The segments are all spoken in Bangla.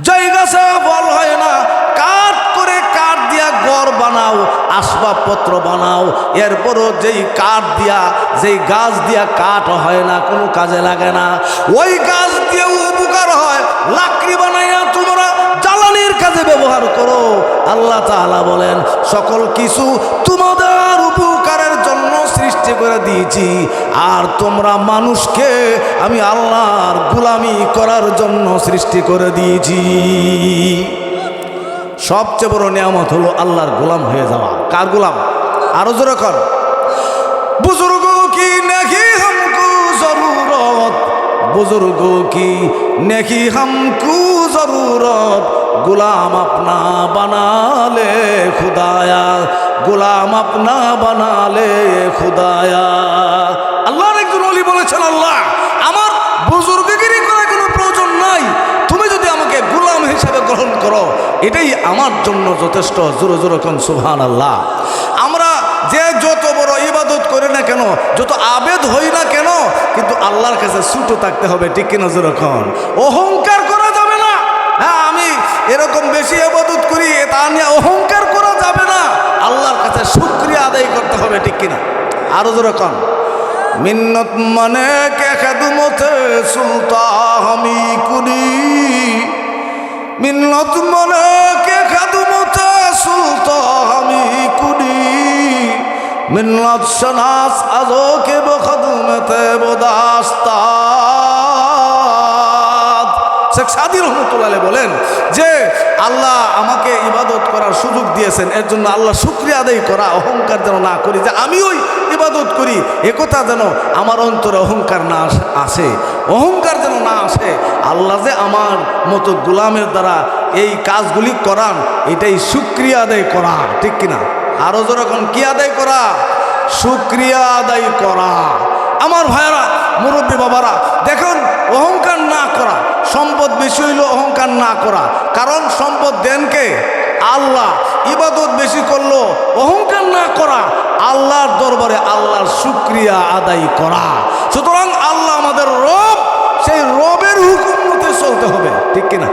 যেই গাছে ফল হয় না। কাঠ করে কাঠ দিয়া ঘর বানাও, আসবাবপত্র বানাও। এরপরও যেই কাঠ দিয়া, যেই গাছ দিয়া কাঠ হয় না, কোনো কাজে লাগে না। ওই গাছ দিয়েও উপকার হয়। লাকড়ি বানাইয়া তোমরা জ্বালানির কাজে ব্যবহার করো। আল্লাহ তাআলা বলেন, সকল কিছু তোমাদের সৃষ্টি করে দিয়েছি। আর তোমরা মানুষকে আমি আল্লাহর গুলামি করার জন্য সৃষ্টি করে দিয়েছি। সবচেয়ে বড় নিয়ামত হলো আল্লাহর গোলাম হয়ে যাওয়া। কার গোলাম? আরও জোর কর। বুজুর্গ কি নাকি হামকু জরুরত? বুজুর্গ কি নাকি হামকু জরুরত? গোলাম আপনা বানালে খুদায়া। গোলাম আপনা বানালে খুদায়া। আল্লাহর একজন অলি বলেছেন, আল্লাহ, আমার বুজুর্গিরি করার কোনো প্রয়োজন নাই। তুমি যদি আমাকে গোলাম হিসেবে গ্রহণ করো, এটাই আমার জন্য যথেষ্ট। জোরে জোরে কোন সুহান আল্লাহ আমরা যে যত বড় ইবাদত করি না কেন, যত আবেদ হই না কেন, কিন্তু আল্লাহর কাছে ছুটো থাকতে হবে, ঠিক কিনা যেরকম অহংকার করা যাবে না। হ্যাঁ আমি এরকম বেশি আবাদত করি, তা নিয়ে অহংকার করা যাবে না। আল্লাহর কাছে শুক্রিয়া আদায় করতে হবে, ঠিক কিনা? আরও যেরকম মিন্নত মানে কে খেদুমতে সুলতা আমি কুনি। মিন্নত মানে কে খেদুমতে সুলতা আমি কুনি। মিন্নত শনাস আজো কে বখদুমতে বদাস্তাদ শেখ সাদি রহমতুল্লাহ বলেন যে আল্লাহ আমাকে ইবাদত করার সুযোগ দিয়েছেন, এর জন্য আল্লাহ শুক্রিয়া আদায় করা, অহংকার যেন না করি, যে আমি ওই ইবাদত করি একথা যেন আমার অন্তরে অহংকার না আস- অহংকার যেন না আসে, আল্লাহ যে আমার মতো গোলামের দ্বারা এই কাজগুলি করান, এটাই শুক্রিয়া আদায় করা, ঠিক কিনা আরও যেরকম কি আদায় করা? শুক্রিয়া আদায় করা। আমার ভাইয়েরা মুরব্বী বাবারা, দেখুন, অহংকার না করা, সম্পদ বেশি হইল অহংকার না করা। কারণ সম্পদ দেনকে আল্লাহ। ইবাদত বেশি করল অহংকার না করা। আল্লাহর দরবারে আল্লাহর শুক্রিয়া আদায় করা। সুতরাং আল্লাহ আমাদের রব, সেই রবের হুকুম মতে চলতে হবে, ঠিক কিনা?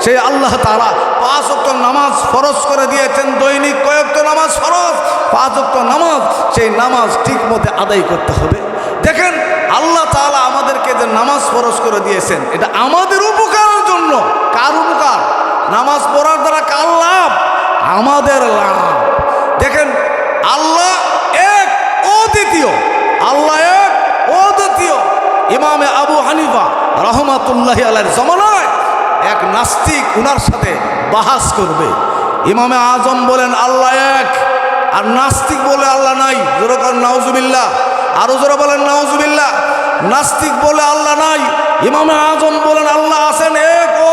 সেই আল্লাহ তারা পাঁচ অক্ট নামাজ ফরজ করে দিয়েছেন, দৈনিক কয়েকটা নামাজ ফরজ, পাঁচ অক্ট নামাজ, সেই নামাজ ঠিক মতে আদায় করতে হবে। দেখেন আল্লাহ তালা আমাদেরকে যে নামাজ ফরজ করে দিয়েছেন, এটা আমাদের উপকারের জন্য। কার উপকার? নামাজ পড়ার দ্বারা কার লাভ? আমাদের লাভ। দেখেন, আল্লাহ এক অদ্বিতীয় আল্লাহ এক অদ্বিতীয় ইমামে আবু হানিফা রহমাতুল্লাহ আলাইহির জমানায় এক নাস্তিক উনার সাথে বাহাস করবে। ইমামে আজম বলেন, আল্লাহ এক। আর নাস্তিক বলে আল্লাহ নাই। যেরকম নাউজুবিল্লাহ। আরও জোরে বলেন, নাউজুবিল্লাহ। নাস্তিক বলে আল্লাহ নাই, ইমামে আজম বলেন আল্লাহ আছেন এক ও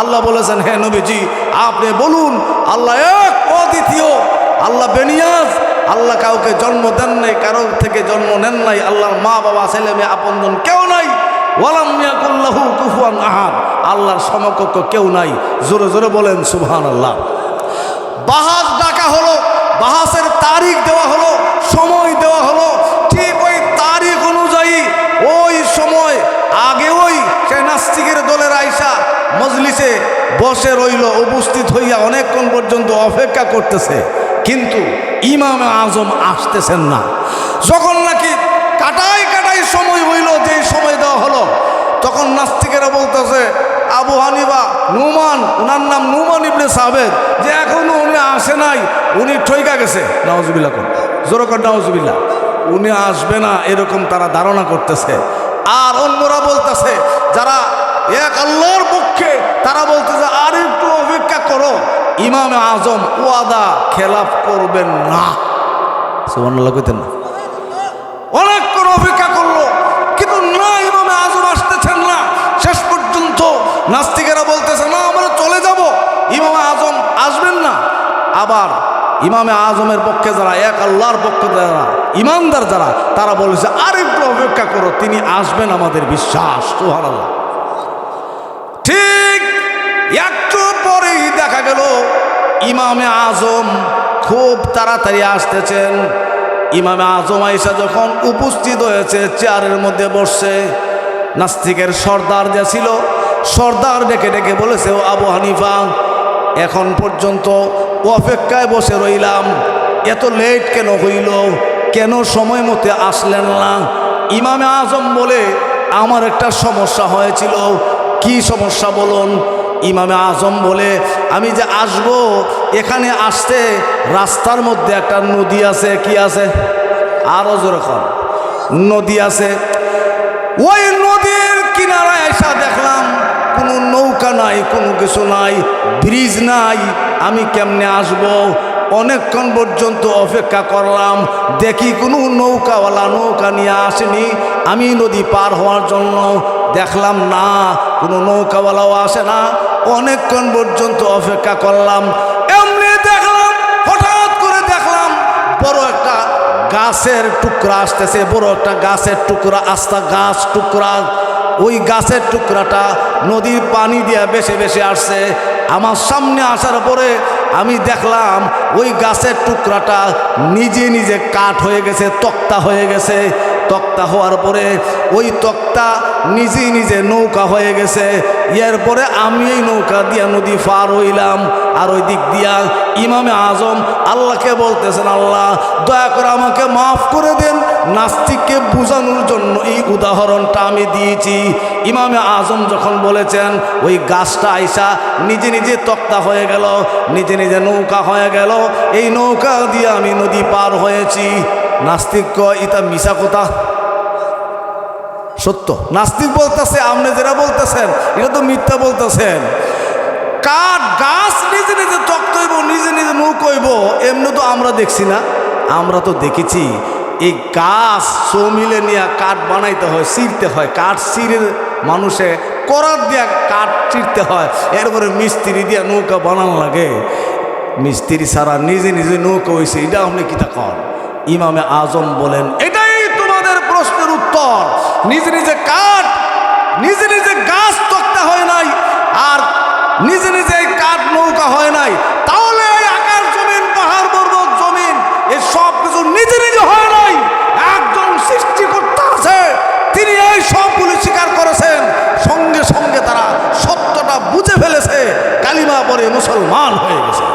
আল্লাহু বলেছেন, হে নবীজি, আপনি বলুন, আল্লাহ এক অদ্বিতীয় আল্লাহ বেনিয়াজ, আল্লাহ কাউকে জন্ম দেন নাই, কারোর থেকে জন্ম নেন নাই, আল্লাহর মা বাবা ছেলে মেয়ে আপনজন কেউ নাই। ওয়ালাম ইয়াকুল্লাহু কুফুয়ান আহাদ। আল্লাহর সমকক্ষ কেউ নাই। জোরে জোরে বলেন সুবহান আল্লাহ বাহাস ডাকা হলো, বাহাসের তারিখ দেওয়া হলো, সময় দেওয়া হলো। ঠিক ওই তারিখ অনুযায়ী ওই সময় আগে ওই নাস্তিকের দলের আইসা মজলিসে বসে রইল, উপস্থিত হইয়া অনেকক্ষণ পর্যন্ত অপেক্ষা করতেছে। কিন্তু ইমাম আজম আসতেছেন না। যখন কাটাই কাটাই সময় হইল, যে সময় দেওয়া হলো। তখন নাস্তিকেরা বলতেছে, আবু হানিবা নুমান ওনার নাম নুমান ইবনে সাবেদ। যে এখনও উনি আসে নাই, উনি ঠইকা গেছে। নওয়াজবিল্লা কোন জোরকর নওয়াজবিল্লা উনি আসবে না, এরকম তারা ধারণা করতেছে। আর অন্যরা বলতেছে, যারা এক আল্লাহর পক্ষে, তারা বলতেছে, আর একটু অপেক্ষা করো, ইমাম আজম ওয়াদা খেলাফ করবেন না। সুবহানাল্লাহ কইতেন না। অনেকক্ষণ অপেক্ষা করল। কিন্তু না, ইমামে আজম আসতেছেন না। শেষ পর্যন্ত নাস্তিকেরা বলতেছে, না, আমরা চলে যাব। ইমামে আজম আসবেন না। আবার ইমামে আজমের পক্ষে যারা এক, আল্লাহর পক্ষে যারা ইমানদার যারা, তারা বলেছে, আর একটু অপেক্ষা করো, তিনি আসবেন আমাদের বিশ্বাস। সুহার আল্লাহ ঠিক একটু পরেই দেখা গেল, ইমামে আজম খুব তাড়াতাড়ি আসতেছেন। ইমামে আজম আইসা যখন উপস্থিত হয়েছে, চেয়ারের মধ্যে বসছে, নাস্তিকের সর্দার যে ছিল, সর্দার ডেকে ডেকে বলেছে, ও আবু হানিফা, এখন পর্যন্ত অপেক্ষায় বসে রইলাম। এত লেট কেন হইল? কেন সময় মতে আসলেন না? ইমামে আজম বলে, আমার একটা সমস্যা হয়েছিল। কি সমস্যা বলুন? ইমামে আজম বলে, আমি যে আসব, এখানে আসতে রাস্তার মধ্যে একটা নদী আছে, কি আছে? আরও যেরকম নদী আছে। ওই নদীর কিনারায় এসা দেখলাম, কোনো নৌকা নাই, কোনো কিছু নাই, ব্রিজ নাই। আমি কেমনে আসব? অনেকক্ষণ পর্যন্ত অপেক্ষা করলাম, দেখি কোনো নৌকাওয়ালা নৌকা নিয়ে আসেনি। আমি নদী পার হওয়ার জন্য দেখলাম না, কোনো নৌকাওয়ালাও আসে না। অনেকক্ষণ পর্যন্ত অপেক্ষা করলাম, এমনি দেখলাম, হঠাৎ করে দেখলাম, বড় একটা গাছের টুকরা আসতেছে, বড় একটা গাছের টুকরা, আস্তা গাছ টুকরা। ওই গাছের টুকরাটা নদীর পানি দিয়ে বেশি বেশি আসছে। আমার সামনে আসার পরে আমি দেখলাম, ওই গাছের টুকরাটা নিজে নিজে কাঠ হয়ে গেছে, তক্তা হয়ে গেছে। তক্তা হওয়ার পরে ওই তক্তা নিজে নিজে নৌকা হয়ে গেছে। এরপরে আমি এই নৌকা দিয়া নদী পার হইলাম। আর ওই দিক দিয়া ইমামে আজম আল্লাহকে বলতেছেন, আল্লাহ, দয়া করে আমাকে মাফ করে দেন। নাস্তিককে বোঝানোর জন্য এই উদাহরণটা আমি দিয়েছি। ইমামে আজম যখন বলেছেন, ওই গাছটা আইসা নিজে নিজে তক্তা হয়ে গেল, নিজে নিজে নৌকা হয়ে গেল। এই নৌকা দিয়ে আমি নদী পার হয়েছি। নাস্তিক কয় ইতা মিশা কথা। সত্য। নাস্তিক বলতেছে আপনি যেটা বলতেছেন এটা তো মিথ্যা বলতেছেন। কাঠ গাছ নিজে নিজে তক্ত হইব নিজে নিজে মুখ হইব এমনি তো আমরা দেখছি না। আমরা তো দেখেছি, এই গাছ সমিলে নিয়ে কাঠ বানাইতে হয়, ছিঁড়তে হয়। কাঠ ছিঁড়ে মানুষে করার দিয়া কাঠ চিরতে হয়। এরপরে মিস্ত্রি দিয়া নৌকা বানানো লাগে। মিস্ত্রি সারা নিজে নিজে নৌকা হয়েছে এটা আপনি কিতা কর ইমামে আজম বলেন, এটাই তোমাদের প্রশ্নের উত্তর। নিজে নিজে কাঠ, নিজে নিজে গাছ তক্তা হয় নাই, আর নিজে নিজে এই কাঠ নৌকা হয় নাই। তাহলে এই আকাশ জমিন, পাহাড়, পর্বত, জমিন এই সব কিছু নিজে নিজে হয় নাই। একজন সৃষ্টিকর্তা আছে, তিনি এই সবগুলি স্বীকার করেছেন। সঙ্গে সঙ্গে তারা সত্যটা বুঝে ফেলেছে, কালিমা পরে মুসলমান হয়ে গেছে।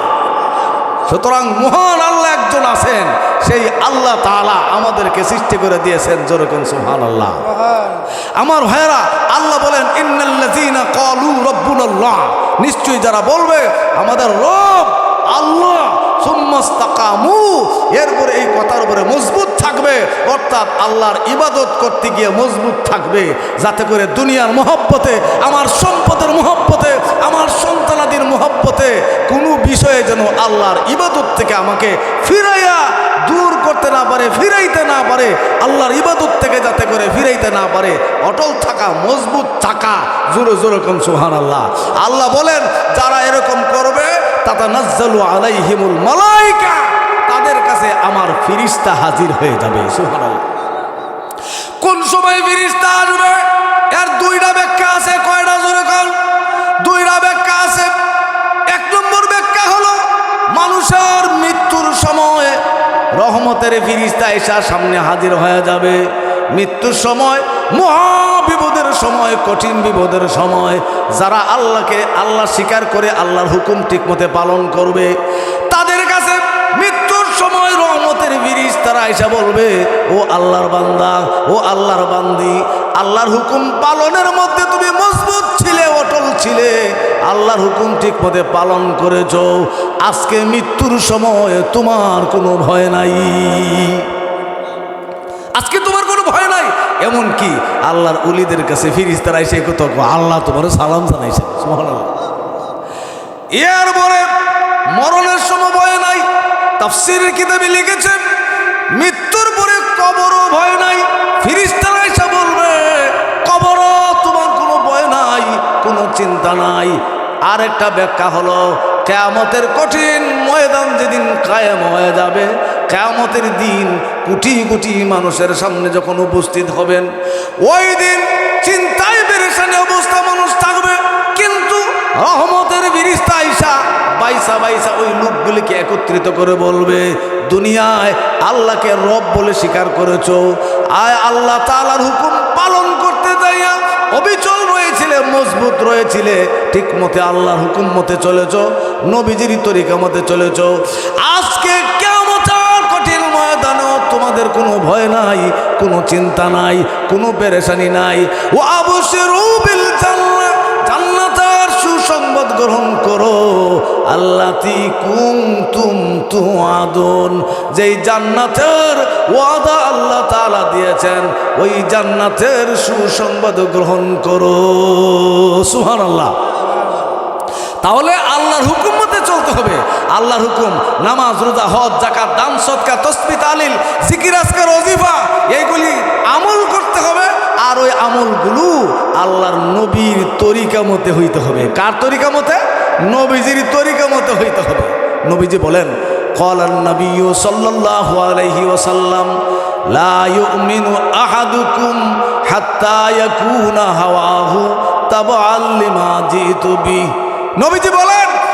সুতরাং মহান আল্লাহ একজন আছেন। সেই আল্লাহ তাআলা আমাদেরকে সৃষ্টি করে দিয়েছেন যেরকম সুহান আল্লাহ আমার ভাইয়েরা আল্লাহ বলেন ইন্নাল্লাযীনা ক্বালু রাব্বুনাল্লাহ। নিশ্চয়ই যারা বলবে আমাদের রব আল্লাহ সুম্মাস্তাকামু এরপরে এই কথার উপরে মজবুত থাকবে অর্থাৎ আল্লাহর ইবাদত করতে গিয়ে মজবুত থাকবে যাতে করে দুনিয়ার মহব্বতে আমার সম্পদের মহব্বতে আমার সন্তানাদির মহব্বতে কোনো বিষয়ে যেন আল্লাহর ইবাদত থেকে আমাকে ফিরাইয়া দূর করতে না পারে, ফিরাইতে না পারে, আল্লাহর ইবাদত থেকে যাতে করে ফিরাইতে না পারে, অটল থাকা, মজবুত থাকা, জোরে জোরে কম সুহান আল্লাহ আল্লাহ বলেন, যারা এরকম করবে তাতা নাজ্জালু আলাইহিমুল মালাইকা, তাদের কাছে আমার ফিরিস্তা হাজির হয়ে যাবে সুহান আল্লাহ কোন সময় ফিরিস্তা আসবে? এর দুইটা ব্যাখ্যা আছে, কয়টা জোরে কম দুইটা ব্যাখ্যা রহমতের ফিরিস্তা এসা সামনে হাজির হয়ে যাবে। মৃত্যুর সময় মহা বিপদের সময়, কঠিন বিপদের সময়, যারা আল্লাহকে আল্লাহ স্বীকার করে আল্লাহর হুকুম ঠিকমতে পালন করবে, তাদের কাছে মৃত্যুর সময় রহমতের বিরিশ তারা এসে বলবে, ও আল্লাহর বান্দা, ও আল্লাহর বান্দি, আল্লাহর হুকুম পালনের মধ্যে তুমি মজবুত ছিলে, আল্লাহর হুকুম ঠিক মতে পালন করেছ। আজকে মৃত্যুর সময় তোমার কোনো ভয় নাই। আজকে তোমার কোনো ভয় নাই। এমন কি আল্লাহর উলিদের কাছে ফিরিস তারা এসে কত, আল্লাহ তোমার সালাম জানাইছে। এরপরে মরণের সময় ভয় নাই। তাফসিরের কিতাবে লিখেছেন মৃত্যুর পরে কবরও ভয় নাই। ফিরিস্তারা চিন্তা নাই। আর একটা ব্যাখ্যা হলো, কেয়ামতের কঠিন ময়দান যেদিন কায়েম হয়ে যাবে, কেয়ামতের দিন কোটি কোটি মানুষের সামনে যখন উপস্থিত হবেন, ওই দিন চিন্তায় পেরেশানি অবস্থা মানুষ থাকবে। কিন্তু রহমতের বিরিস্তা আইসা বাইসা বাইসা ওই লোকগুলিকে একত্রিত করে বলবে, দুনিয়ায় আল্লাহকে রব বলে স্বীকার করেছ। আয় আল্লাহ তাআলার হুকুম পালন করতে যাইয়া অবিচল রয়েছিলে, মজবুত রয়েছিলে, ঠিক মতে আল্লাহর হুকুম মতে চলেছ, নবীজির তরিকা মতে চলেছ। আজকে কঠিন তোমাদের কোনো ভয় নাই, কোনো চিন্তা নাই, কোনো পেরেশানি নাই। ও অবশ্যই রুবিল জান্নাত। জান্নাতের সুসংবাদ গ্রহণ করো। আল্লাতি কুম যেই জান্নাতের ওয়াদা আল্লাহ তাআলা দিয়েছেন, ওই জান্নাতের সুসংবাদ গ্রহণ করো। সুহান আল্লাহ তাহলে আল্লাহর হুকুম মতে চলতে হবে। আল্লাহর হুকুম, নামাজ, রোজা, হজ জাকাত দান, সৎকার, তসবি, তালিল, জিকির, আজকার অজিফা এইগুলি আমল করতে হবে। আর ওই আমলগুলো আল্লাহর নবীর তরিকা মতে হইতে হবে। কার তরিকা মতে? নবীজির তরিকা মতে হইতে হবে। নবীজি বলেন ওসাল্লাম লা হাওয়াহু নবীজি বলেন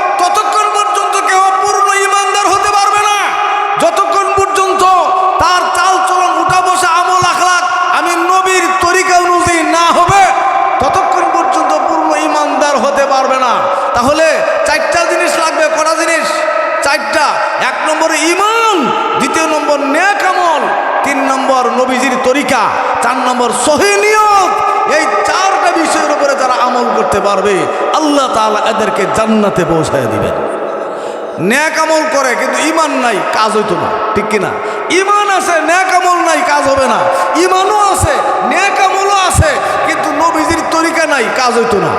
চারটা। এক নম্বর ইমান দ্বিতীয় নম্বর ন্যাক আমল, তিন নম্বর নবীজির তরিকা, চার নম্বর সহিনিয়ত এই চারটা বিষয়ের উপরে যারা আমল করতে পারবে, আল্লাহ তাআলা এদেরকে জান্নাতে পৌঁছায় দিবেন। ন্যাক আমল করে, কিন্তু ইমান নাই, কাজ হইতো না। ঠিক কিনা? ইমান আছে ন্যাক আমল নাই, কাজ হবে না। ইমানও আছে ন্যাক আমলও আছে, কিন্তু নবীজির তরিকা নাই, কাজ হইতো না।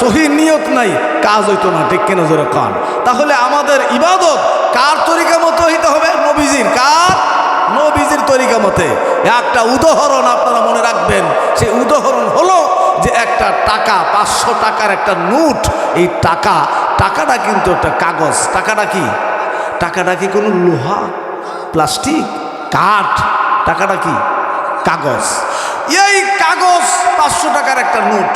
সহি নিয়ত নাই, কাজ হইতো না, ঠিক কিনা জোরে কান? তাহলে আমাদের ইবাদত কার তরিকা মতো হইতে হবে? নবীজির। কার? নবীজির তরিকা মতে। একটা উদাহরণ আপনারা মনে রাখবেন, সেই উদাহরণ হলো যে একটা টাকা, পাঁচশো টাকার একটা নোট। এই টাকা, টাকাটা কিন্তু একটা কাগজ। টাকাটা কি? টাকাটা কি কোনো লোহা, প্লাস্টিক, কাঠ? টাকাটা কি? কাগজ। এই কাগজ পাঁচশো টাকার একটা নোট।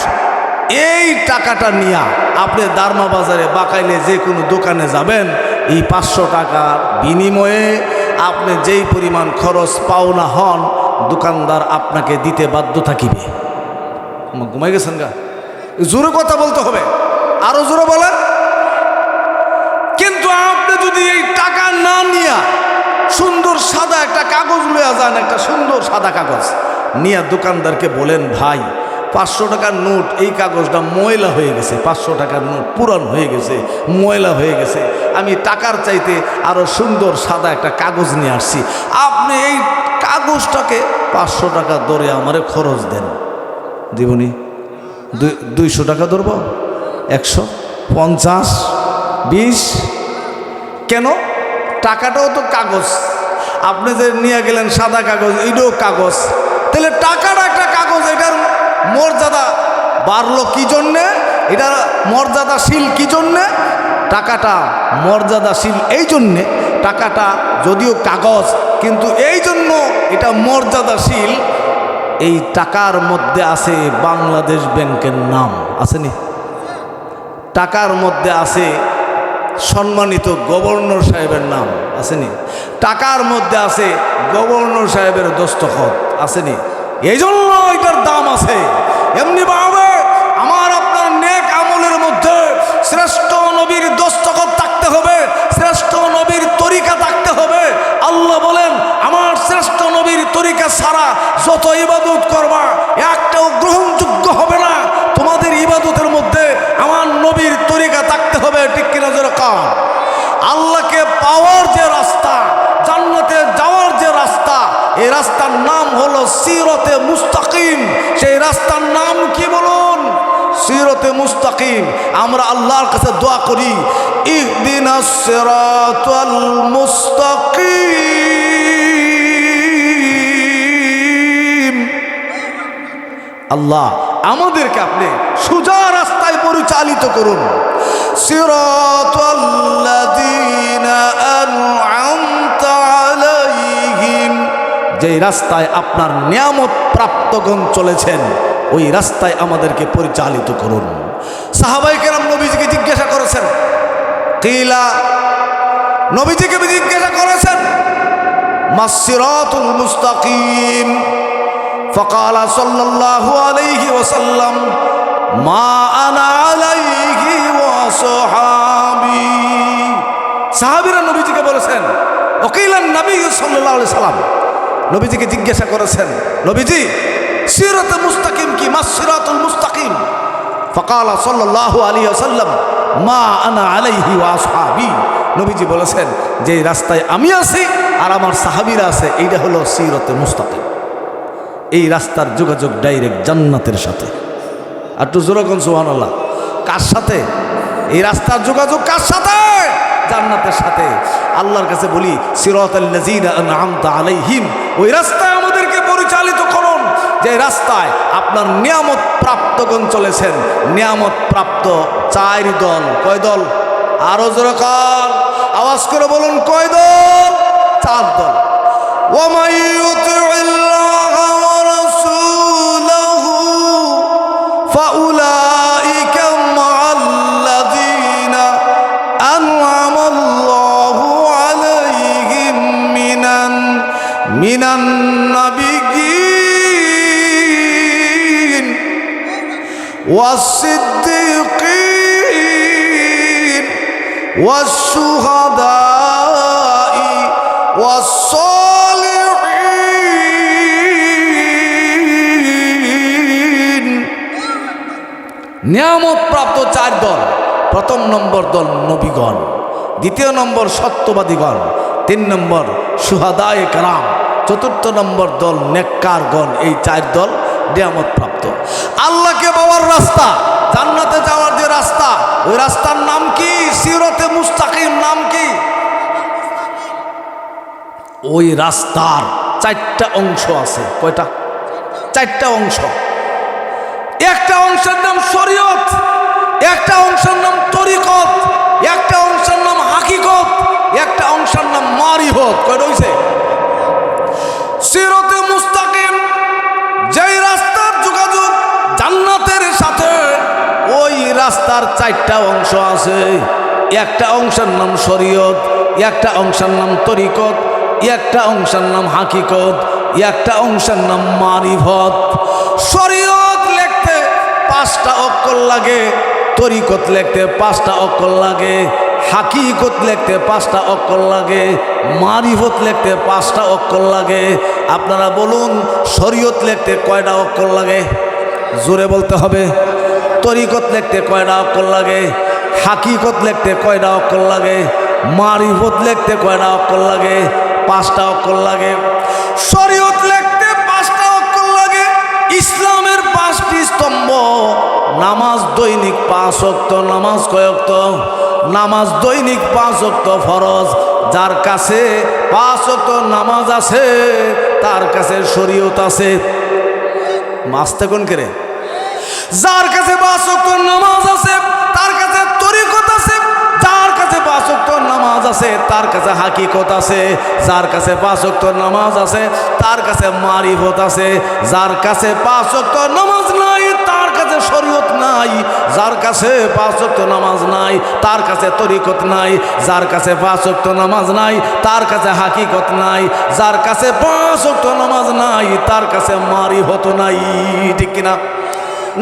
এই টাকাটা নিয়া আপনি দারমা বাজারে বাকাইলে যে কোনো দোকানে যাবেন, এই পাঁচশো টাকার বিনিময়ে আপনি যেই পরিমাণ খরচ পাওনা হন, দোকানদার আপনাকে দিতে বাধ্য থাকিবে। ঘুমাই গেছেন গা? জোরে কথা বলতে হবে। আরও জোরে বলেন। কিন্তু আপনি যদি এই টাকা না নিয়া সুন্দর সাদা একটা কাগজ লইয়া যান, একটা সুন্দর সাদা কাগজ নিয়া দোকানদারকে বলেন, ভাই, পাঁচশো টাকার নোট, এই কাগজটা ময়লা হয়ে গেছে, পাঁচশো টাকার নোট পুরান হয়ে গেছে, ময়লা হয়ে গেছে। আমি টাকার চাইতে আরও সুন্দর সাদা একটা কাগজ নিয়ে আসছি। আপনি এই কাগজটাকে পাঁচশো টাকা দরে আমারে খরচ দেন। দিবনি, দুই, দুইশো টাকা ধরব? একশো? পঞ্চাশ? বিশ? কেন? টাকাটাও তো কাগজ। আপনি যে নিয়ে গেলেন সাদা কাগজ, এটাও কাগজ। তাহলে টাকাটা একটা কাগজ, এটার মর্যাদা বাড়লো কি জন্যে? এটার মর্যাদাশীল কি জন্যে? টাকাটা মর্যাদাশীল এই জন্যে, টাকাটা যদিও কাগজ, কিন্তু এই জন্য এটা মর্যাদাশীল। এই টাকার মধ্যে আছে বাংলাদেশ ব্যাংকের নাম, আসেনি? টাকার মধ্যে আছে সম্মানিত গভর্নর সাহেবের নাম, আসেনি? টাকার মধ্যে আছে গভর্নর সাহেবের দস্তখত আসেনি? এই জন্য এটার দাম আছে। এমনি ভাবে আমার আপনার নেক আমলের মধ্যে শ্রেষ্ঠ নবীর দস্তখত থাকতে হবে, শ্রেষ্ঠ নবীর তরিকা থাকতে হবে। আল্লাহ বলেন, আমার শ্রেষ্ঠ নবীর তরিকা ছাড়া যত ইবাদত করবা একটাও গ্রহণযোগ্য হবে না তোমাদের ইবাদতের মধ্যে আমার নবীর তরিকা থাকতে হবে ঠিক কিনা যেরকম আল্লাহকে পাওয়ার যে রাস্তা জান্নাতে যাওয়ার যে রাস্তা এই রাস্তার নাম হলো সিরতে মুস্তাকিম। সেই রাস্তার নাম কি বলুন? সিরতে মুস্তাকিম। আমরা আল্লাহর কাছে দোয়া করি মুস্তাকিম। আল্লাহ, আমাদেরকে আপনি সোজা রাস্তায় পরিচালিত করুন। আন'আমতা আলাইহিম যেই রাস্তায় আপনার নিয়ামত প্রাপ্তগণ চলেছেন ওই রাস্তায় আমাদেরকে পরিচালিত করুন সাহাবাই কেরাম নবীজিকে জিজ্ঞাসা করেছেন কিলা নবীজিকে জিজ্ঞাসা করেছেন মাসিরাতুল মুস্তাকিম فقال صلى الله عليه وسلم ما انا عليه وصحابي সাহাবীরা নবীজিকে বলেছেন ওকিলান নবী সাল্লাল্লাহু আলাইহি সাল্লাম নবীজিকে জিজ্ঞাসা করেছেন, নবীজি, সিরত মুস্তাকিম কি? মা সিরাতুল মুস্তাকিম? ফকাল সাল্লাহ আলী আসাল্লাম মা আনা আলাইহি ওয়াসহাবি নবীজি বলেছেন, যে রাস্তায় আমি আছি আর আমার সাহাবিরা আছে, এইটা হলো সিরতে মুস্তাকিম। এই রাস্তার যোগাযোগ ডাইরেক্ট জান্নাতের সাথে। আর তো জোরাগঞ্জ সোহান কার সাথে? এই রাস্তার যোগাযোগ কার সাথে? জান্নাতের সাথে। আল্লাহর কাছে বলি সিরত আনআমতা আলাইহিম। ওই রাস্তায় আমাদেরকে পরিচালিত করুন, যে রাস্তায় আপনার নিয়ামত প্রাপ্তগণ চলেছেন। নিয়ামত প্রাপ্ত চার দল। কয় দল? আরও জোরে والشهداء والصالحين নিয়ামত প্রাপ্ত চার দল প্রথম নম্বর দল নবীগণ দ্বিতীয় নম্বর সত্যবাদীগণ তিন নম্বর সুহাদায় কালাম চতুর্থ নম্বর দল নেককারগণ এই চার দল নিয়ামত প্রাপ্ত আল্লাহকে পাওয়ার রাস্তা জান্নাতে যাওয়ার যে রাস্তা ওই রাস্তার নাম কি ওই রাস্তার চারটা অংশ আছে। কয়টা? চারটা অংশ। একটা অংশের নাম শরীয়ত, একটা অংশের নাম তরিকত, একটা অংশের নাম হাকিকত, একটা অংশের নাম মারিহত। কয় রইছে সিরতে মুস্তাকিম, যেই রাস্তার যোগাযোগ জান্নাতের সাথে, ওই রাস্তার চারটা অংশ আছে। একটা অংশের নাম শরীয়ত, একটা অংশের নাম তরিকত একটা অংশের নাম হাকিকত, একটা অংশের নাম মারিফত শরীয়ত লিখতে পাঁচটা অক্ষর লাগে, তরিকত লিখতে পাঁচটা অক্ষর লাগে, হাকিকত লিখতে পাঁচটা অক্ষর লাগে মারিফত লিখতে পাঁচটা অক্ষর লাগে। আপনারা বলুন, শরীয়ত লিখতে কয়টা অক্ষর লাগে? জোরে বলতে হবে। তরিকত লিখতে কয়টা অক্ষর লাগে? হাকিকত লিখতে কয়টা অক্ষর লাগে? মারিফত লিখতে কয়টা অক্ষর লাগে? পাঁচটা অক্ষর লাগে। শরীয়ত লিখতে পাঁচটা অক্ষর লাগে। ইসলামের পাঁচটি স্তম্ভ। নামাজ দৈনিক পাঁচ অক্ত, নামাজ কয়ক্ত নামাজ দৈনিক পাঁচ অক্ত ফরজ। যার কাছে পাঁচ অক্ত নামাজ আছে, তার কাছে শরীয়ত আছে। মাস্তে কোন কেরে? যার কাছে পাঁচ অক্ত নামাজ আছে, তার কাছে পাঁচ অক্ত নামাজ আছে, তার কাছে হাকিকত আছে। যার কাছে পাঁচ অক্ত নামাজ আছে, তার কাছে মারিফত আছে। যার কাছে পাঁচ অক্ত নামাজ নাই, তার কাছে শরীয়ত নাই। যার কাছে পাঁচ অক্ত নামাজ নাই, তার কাছে তরিকত নাই। যার কাছে পাঁচ অক্ত নামাজ নাই, তার কাছে হাকিকত নাই। যার কাছে পাঁচ অক্ত নামাজ নাই, তার কাছে মারিফত নাই। ঠিক কিনা?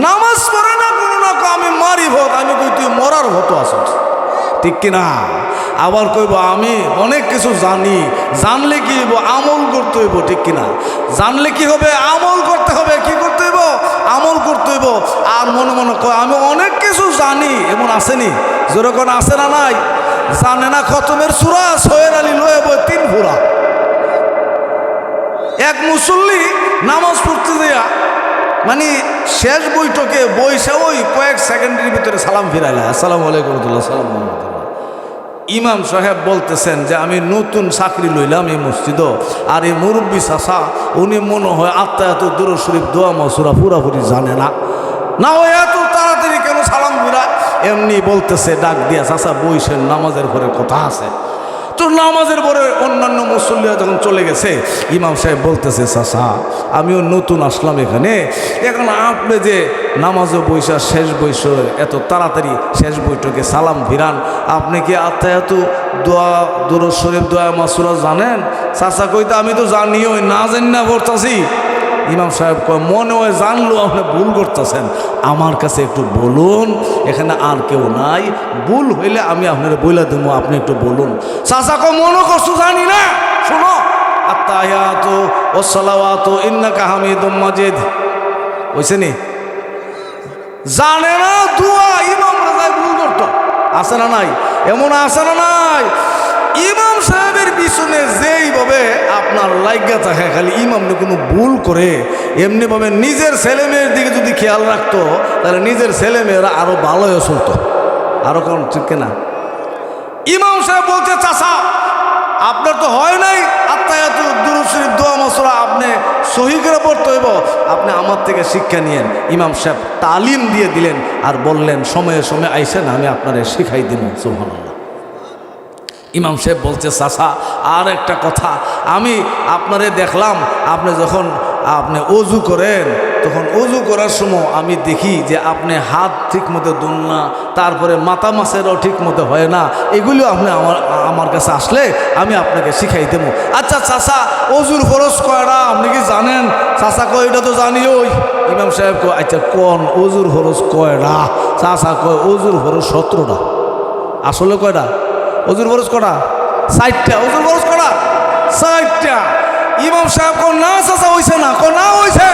নামাজ পড়ে না, কোনো না আমি মারি ভোট আমি কই তুই মরার হতো আসস ঠিক কিনা? আবার কইব, আমি অনেক কিছু জানি। জানলে কি হইব? আমল করতে হইব, ঠিক কিনা? জানলে কি হবে? আমল করতে হবে। কি করতে হইব? আমল করতে হইব। আর মনে মনে কয়, আমি অনেক কিছু জানি। এমন আসেনি যেরকম আছে না নাই? জানে না খতমের সুরা? সোহের আলী লয়ে বই তিন ফুরা এক মুসল্লি নামাজ পড়তে দেয়া মানে শেষ বৈঠকে বইসে ওই কয়েক সেকেন্ডের ভিতরে সালাম ফিরাইলা। আসসালামু আলাইকুম সালাম ইমাম সাহেব বলতেছেন যে আমি নতুন চাকরি লইলাম এই মসজিদ। আর এই মুরব্বী চাষা উনি মনে হয় আত্মা এত দূর শরীফ দোয়া মসুরা পুরাপুরি জানে না। না, ও এত তাড়াতাড়ি কেন সালাম ঘুরা এমনি বলতেছে, ডাক দিয়া চাষা বইসেন, নামাজের পরে কথা আছে। তো নামাজের পরে অন্যান্য মুসল্লিরা যখন চলে গেছে, ইমাম সাহেব বলতেছে, চাচা, আমিও নতুন আসলাম এখানে। এখন আপনি যে নামাজও বৈশা শেষ বৈশ এত তাড়াতাড়ি শেষ বৈঠকে সালাম ভিরান আপনি কি আত্মায়াত দোয়া, দুরুদ শরীফ, দোয়া মাসুরা জানেন? চাচা, কইতে আমি তো জানিও না জানি না করতেছি ইমাম সাহেব কয়, মনে হয় জানলো আপনি ভুল করতেছেন। আমার কাছে একটু বলুন, এখানে আর কেউ নাই। ভুল হইলে আমি আপনার বইলা দেবো, আপনি একটু বলুন। চাচা কয়, মনে করছ জানি না? শোনো। জানে না, দুয়া ইমাম রাজায় ভুল করতো। আছে না নাই? এমন আছে না নাই? ইমাম সাহেবের পিছনে যেইভাবে আপনার লাইগা থাকে, খালি ইমাম কোনো ভুল করে, এমনিভাবে নিজের ছেলে মেয়ের দিকে যদি খেয়াল রাখতো, তাহলে নিজের ছেলে মেয়েরা আরও ভালো হয়ে চলতো। আরও কোন ঠিক না ইমাম সাহেব বলছে চাষা আপনার তো হয় নাই আত্মায়াত দুরুশরীফ দোয়া মশলা আপনি সহি করে পড়তে হইব। আপনি আমার থেকে শিক্ষা নিয়েন। ইমাম সাহেব তালিম দিয়ে দিলেন আর বললেন, সময়ে সময়ে আইসেন, আমি আপনারে শিখাই দিব। সুবহানাল্লাহ। ইমাম সাহেব বলছে চাষা আর একটা কথা। আমি আপনারে দেখলাম, আপনি যখন আপনি অজু করেন, তখন অজু করার সময় আমি দেখি যে আপনি হাত ঠিক মতো দুন না, তারপরে মাথা মাছেরও ঠিক মতো হয় না। এগুলো আপনি আমার আমার কাছে আসলে আমি আপনাকে শিখাই দেবো। আচ্ছা চাষা অজুর ফরজ কয়টা? আপনি কি জানেন? চাষা কয়, এটা তো জানি ওই। ইমাম সাহেব কয় আচ্ছা কোন অজুর ফরজ কয়টা? চাষা কয়, অজুর ফরজ সতেরোটা। আসলে কয়টা? অজুর ফরজ কটা? ষাটটা অজুর ফরজ কটা? ষাটটা ইমাম সাহেব কোন না চাচা, হইছে না। কোন না, হইছে।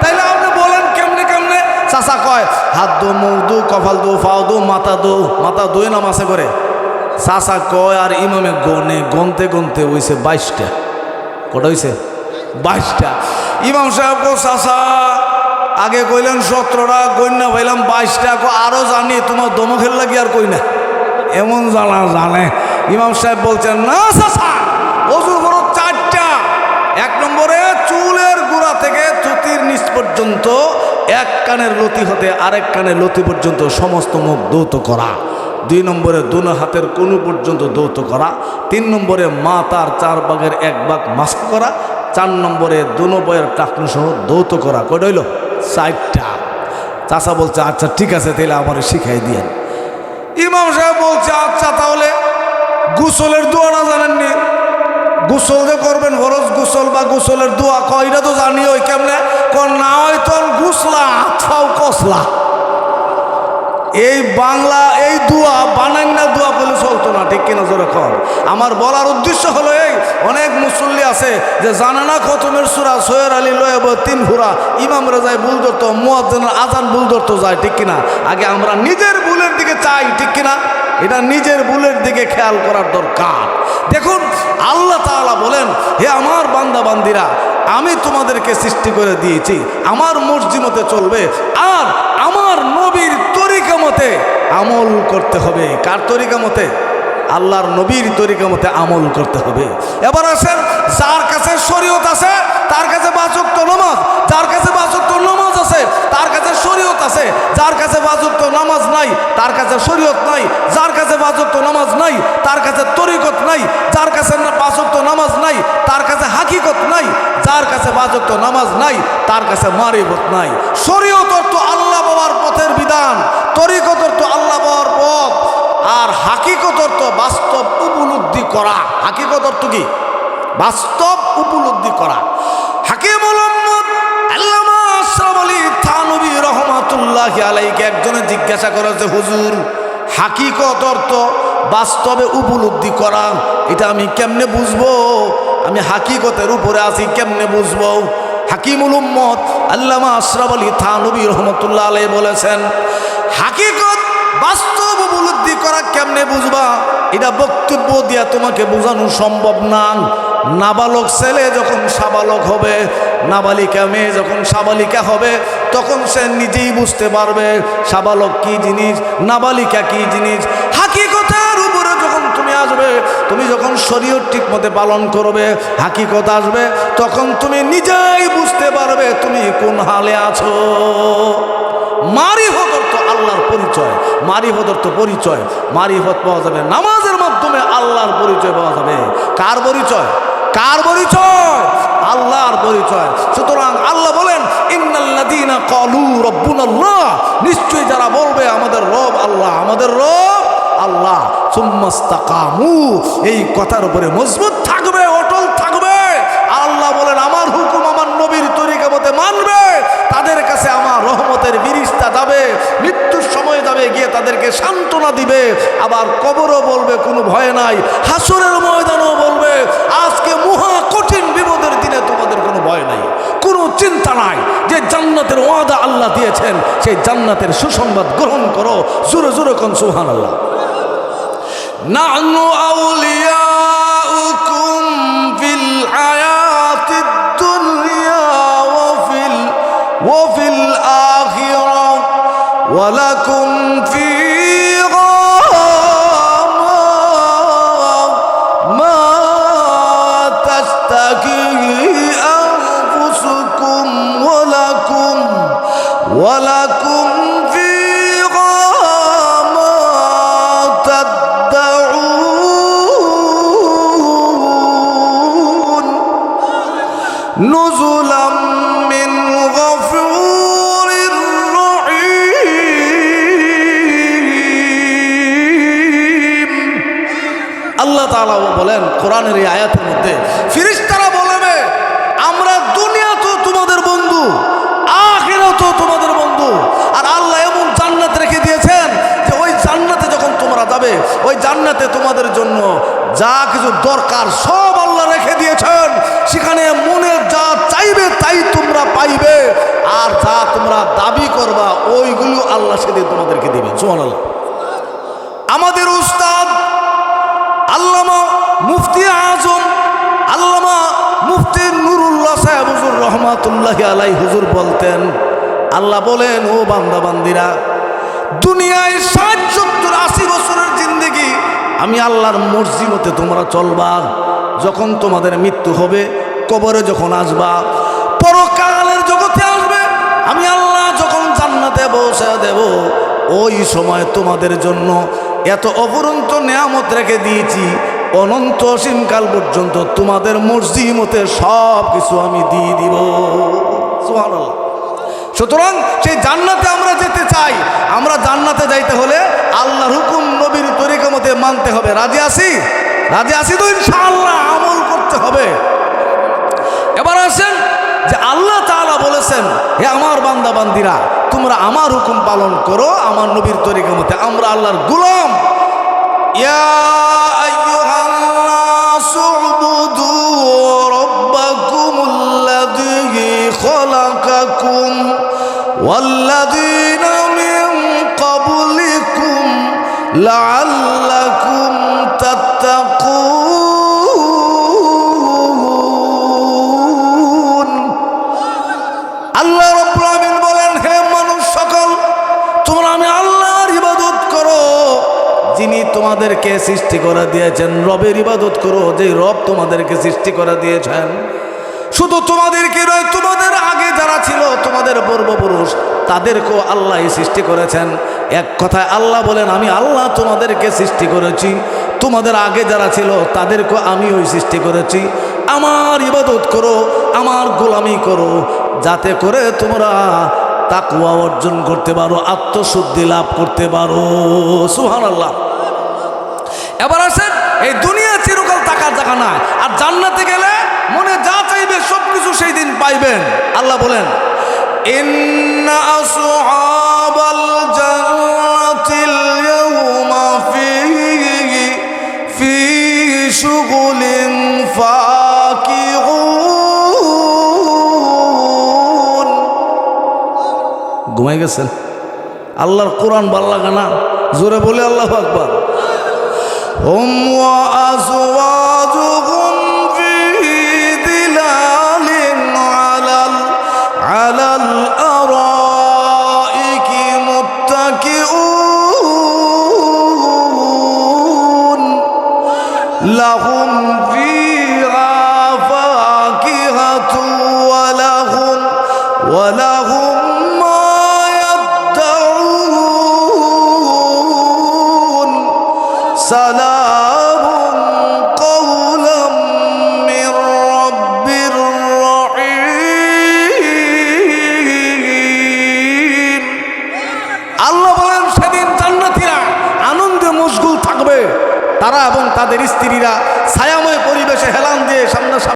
তাইলে আপনি বলেন কেমনে কেমনে? চাচা কয়, হাত দো, মুখ দো, কপাল দো ফাও দো, মাথা দো, মাথা দোয়ে নামাজে করে। চাচা কয়, আর ইমামে গনে, গনতে গনতে হইছে বাইশটা। কটা হইছে? বাইশটা। ইমাম সাহেব কো চাচা, আগে কইলেন সতেরোটা গন্যা পাইলাম বাইশটা। কো আরও জানি, তোমার দমকের লাগি আর কই না। এমন জানা জানে ইমাম সাহেব বলছেন, না চাচা অজুর বড় চারটা। এক নম্বরে চুলের গোড়া থেকে চুতির নিচ পর্যন্ত, এক কানের লতি হতে আরেক কানের লতি পর্যন্ত সমস্ত মুখ দৌত করা। দুই নম্বরে দুনো হাতের কোনো পর্যন্ত দৌত করা। তিন নম্বরে মা তার চার ভাগের এক ভাগ মাস্ক করা। চার নম্বরে দুনো বয়ের টাকনু সহ দৌত করা। কই রইল চারটা। চাচা বলছে আচ্ছা ঠিক আছে, তাহলে আমার শিখাই দিয়েন। ইমাম সাহেব বলছে আচ্ছা তাহলে গুসলের দোয়া না জানেননি? গুসল যে করবেন ফরজ গুসল বা গোসলের দোয়া, কয়টা তো জানি ওই কেমনে? কর না হয় তোর গুসলা আতফাও কসলা। এই বাংলা, এই দোয়া বানান না দোয়া বলে চলতো না, ঠিক কিনা জোরে কর আমার বলার উদ্দেশ্য হলো এই, অনেক মুসল্লি আছে যে জানে না খতমের সুরা সৈয়দ আলী লয়েব তিন ভুরা ইমাম রেজায় ভুল ধরতো, মুয়াজ্জেনের আজান ভুল ধরতো যায়, ঠিক কিনা? আগে আমরা নিজের ভুলের দিকে চাই, ঠিক কিনা? এটা নিজের ভুলের দিকে খেয়াল করার দরকার। দেখুন, আল্লাহ তালা বলেন, হে আমার বান্দা বান্দিরা আমি তোমাদেরকে সৃষ্টি করে দিয়েছি। আমার মর্জি মতে চলবে। আর আমার নবীর তরিকা মতে আমল করতে হবে। কার তরিকা মতে? আল্লাহর নবীর তরিকা মতে আমল করতে হবে। এবার আসেন, যার কাছে শরীয়ত আছে, তার কাছে বাচক্ত নামাজ। যার কাছে বাচক্ত নামাজ আছে, তার কাছে শরীয়ত আছে। যার কাছে বাচক্ত নামাজ নাই, তার কাছে শরীয়ত নাই। যার কাছে বাচক্ত নামাজ নাই, তার কাছে তরিকত নাই। যার কাছে বাচক্ত নামাজ নাই, তার কাছে হাকিকত নাই। যার কাছে বাচক্ত নামাজ নাই, তার কাছে মারিবত নাই। শরীয়ত অর্থ আল্লাহ বাবার পথের বিধান, তরিকত অর্থ আল্লাহ বাবার পথ। আর হাকিকত অর্থ বাস্তব উপলব্ধি করা। হাকিকত অর্থ কি? বাস্তব উপলব্ধি করা। হাকিম আল্লামা আশরাফ আলী থানবী রহমাতুল্লাহ আলাইকে একজনে জিজ্ঞাসা করেছে হুজুর হাকিকত অর্থ বাস্তবে উপলব্ধি করা, এটা আমি কেমনে বুঝব? আমি হাকিকতের উপরে আছি, কেমনে বুঝব? হাকিমুল উম্মত আল্লামা আশরাফ আলী থানবী রহমতুল্লাহ আলাই বলেছেন, হাকিকত বাস্তব উপলব্ধি করা কেমনে বুঝবা? এটা বক্তব্য দিয়া তোমাকে বোঝানো সম্ভব না। নাবালক ছেলে যখন সাবালক হবে, নাবালিকা মেয়ে যখন সাবালিকা হবে, তখন সে নিজেই বুঝতে পারবে সাবালক কি জিনিস, নাবালিকা কি জিনিস। হাকিকতের উপরে যখন তুমি আসবে, তুমি যখন শরীর ঠিক মতে পালন করবে, হাকিকত আসবে, তখন তুমি নিজেই বুঝতে পারবে তুমি কোন হালে আছো। আল্লাহর পরিচয় মারিফত অর্থ পরিচয়। মারিফত পাওয়া যাবে নামাজের মাধ্যমে, আল্লাহর পরিচয় পাওয়া যাবে। কার পরিচয়? কার পরিচয়? আল্লাহর পরিচয়। সুতরাং আল্লাহ বলেন, ইন্নাল্লাযীনা ক্বালু রাব্বুনাল্লাহ। নিশ্চয়ই যারা বলবে, আমাদের রব আল্লাহ, আমাদের রব আল্লাহ। সুম্মাস্তাকামু। এই কথার উপরে মজবুত থাকবে, অটল থাকবে। আল্লাহ বলেন, আমার হুকুম আমার নবীর তরিকা মতে মানবে। তাদের কাছে আমার রহমতের ফেরেস্তা যাবে, মৃত্যুর সময় যাবে, গিয়ে তাদেরকে সান্ত্বনা দিবে। আবার কবরও বলবে, কোনো ভয় নাই। হাসুরের ময়দানও বলবে, আজকে মহা কঠিন বিপদের দিনে তোমাদের কোনো ভয় নাই, কোনো চিন্তা নাই। যে জান্নাতের ওয়াদা আল্লাহ দিয়েছেন, সেই জান্নাতের সুসংবাদ গ্রহণ করো। জোরে জোরে কন সুহান আল্লাহ না আউলিয়া জান্নাতে তোমাদের জন্য যা কিছু দরকার সব আল্লাহ রেখে দিয়েছেন। সেখানে মনে যা চাইবে তাই তোমরা পাইবে। আর যা তোমরা দাবি করবা, ওইগুলো আল্লাহ সেদিন তোমাদেরকে দিবেন। আল্লাহ আমাদের উস্তাদ, আল্লামা মুফতি আজম, আল্লামা মুফতি নুরুল্লাহ সাহেব হুজুর রহমাতুল্লাহ আলাই হুজুর বলতেন, আল্লাহ বলেন, ও বান্দা বান্দিরা দুনিয়ায় ষাট সত্তর আশি বছরের জিন্দেগি, আমি আল্লাহর মর্জি মতে তোমরা চলবা। যখন তোমাদের মৃত্যু হবে, কবরে যখন আসবা, পরকালের জগতে আসবে, আমি আল্লাহ যখন জান্নাতে বসে দেব, ওই সময় তোমাদের জন্য এত অপরন্ত নেয়ামত রেখে দিয়েছি, অনন্ত অসীমকাল পর্যন্ত তোমাদের মর্জি মতে সব কিছু আমি দিয়ে দিব। সুবহানাল্লাহ। সুতরাং সেই জান্নাতে আমরা যেতে চাই, আমরা জান্নাতে যাইতে হলে আল্লাহর হুকুম নবীর তরিকা মতে মানতে হবে। রাজি আসি রাজি আছি তো ইনশাআল্লাহ, আমল করতে হবে। এবার আসেন যে আল্লাহ তাআলা বলেছেন, হে আমার বান্দা বান্দিরা তোমরা আমার হুকুম পালন করো আমার নবীর তরিকা মতে আমরা আল্লাহর গুলাম। ইয়া আইয়ুহান ওয়াল্লাযীনা মিন ক্বাবলিকুম লাআল্লাকুম তাত্তাকুন আল্লাহ রাব্বুল আমিন বলেন, হে মানুষ সকল, তোমরা আমি আল্লাহর ইবাদত করো, যিনি তোমাদেরকে সৃষ্টি করে দিয়েছেন, রবের ইবাদত করো, যে রব তোমাদেরকে সৃষ্টি করে দিয়েছেন। শুধু তোমাদেরকে নয়, তোমাদের আগে যারা ছিল, তোমাদের পূর্বপুরুষ, তাদেরকেও আল্লাহ সৃষ্টি করেছেন। এক কথায় আল্লাহ বলেন, আমি আল্লাহ তোমাদেরকে সৃষ্টি করেছি। তোমাদের আগে যারা ছিল, তাদেরকেও আমি ওই সৃষ্টি করেছি। আমার ইবাদত করো, আমার গোলামি করো, যাতে করে তোমরা তাকুয়া অর্জন করতে পারো, আত্মশুদ্ধি লাভ করতে পারো। সুহান আল্লাহ এবার আসেন, এই দুনিয়া চিরকাল টাকার জায়গা নাই আর জান্নাতে গেলে মনে যা চাইবে সব কিছু সেই দিন পাইবেন। আল্লাহ বলেন ফি ঘুমাই গেছেন? আল্লাহর কোরআন বাল্লা লাগে না? জোরে বলে আল্লাহ আকবার। হোম ওয়া